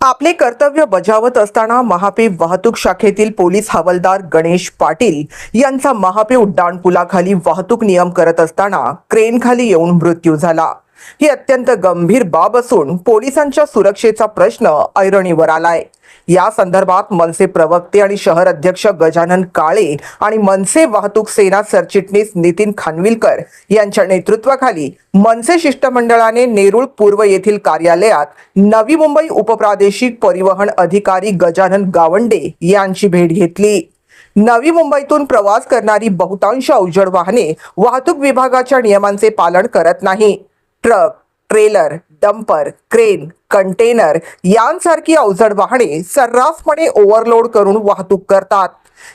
आपले कर्तव्य बजावत असताना महापी वाहतूक शाखेतील पोलीस हवालदार गणेश पाटील यांचा महापी उड्डाणपुलाखाली वाहतूक नियम करत असताना क्रेनखाली येऊन मृत्यू झाला. ही अत्यंत गंभीर बाब असून पोलिसांच्या सुरक्षेचा प्रश्न ऐरणीवर आलाय. या संदर्भात मनसे प्रवक्ते आणि शहर अध्यक्ष गजानन काळे आणि मनसे वाहतूक सेना सरचिटणीस नितीन खानविलकर यांच्या नेतृत्वाखाली मनसे शिष्टमंडळाने नेरूळ पूर्व येथील कार्यालयात नवी मुंबई उपप्रादेशिक परिवहन अधिकारी गजानन गावंडे यांची भेट घेतली. नवी मुंबईतून प्रवास करणारी बहुतांश अवजड वाहने वाहतूक विभागाच्या नियमांचे पालन करत नाही. Truck trailer dumper crane container यांसारखी अवजड वाहने सर्रासपणे ओव्हरलोड करून वाहतूक करतात.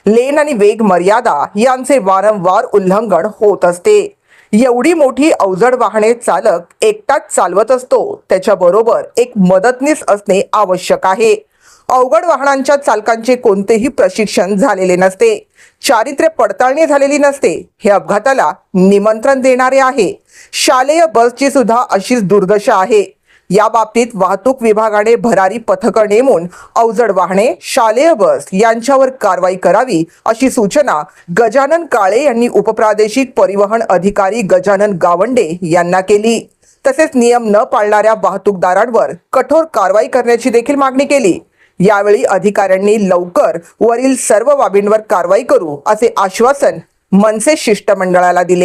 लेन आणि वेग मर्यादा यांचे वारंवार उल्लंघन होत असते. एवढी मोठी अवजड वाहने चालक एकटाच चालवत असतो. त्याच्याबरोबर एक मदतनीस असणे आवश्यक आहे. अवघड वाहनांच्या चालकांचे कोणतेही प्रशिक्षण झालेले नसते. चारित्र्य पडताळणी झालेली नसते हे अपघाताला निमंत्रण देणारे आहे. शालेय बसची सुद्धा अशीच दुर्दशा आहे. या बाबतीत वाहतूक विभागाने भरारी पथकं नेमून अवजड वाहने शालेय बस यांच्यावर कारवाई करावी अशी सूचना गजानन काळे यांनी उपप्रादेशिक परिवहन अधिकारी गजानन गावंडे यांना केली. तसेच नियम न पाळणाऱ्या वाहतूकदारांवर कठोर कारवाई करण्याची देखील मागणी केली. यावेळी अधिकाऱ्यांनी लवकर वरील सर्व बाबींवर कारवाई करू असे आश्वासन मनसे शिष्टमंडळाला दिले.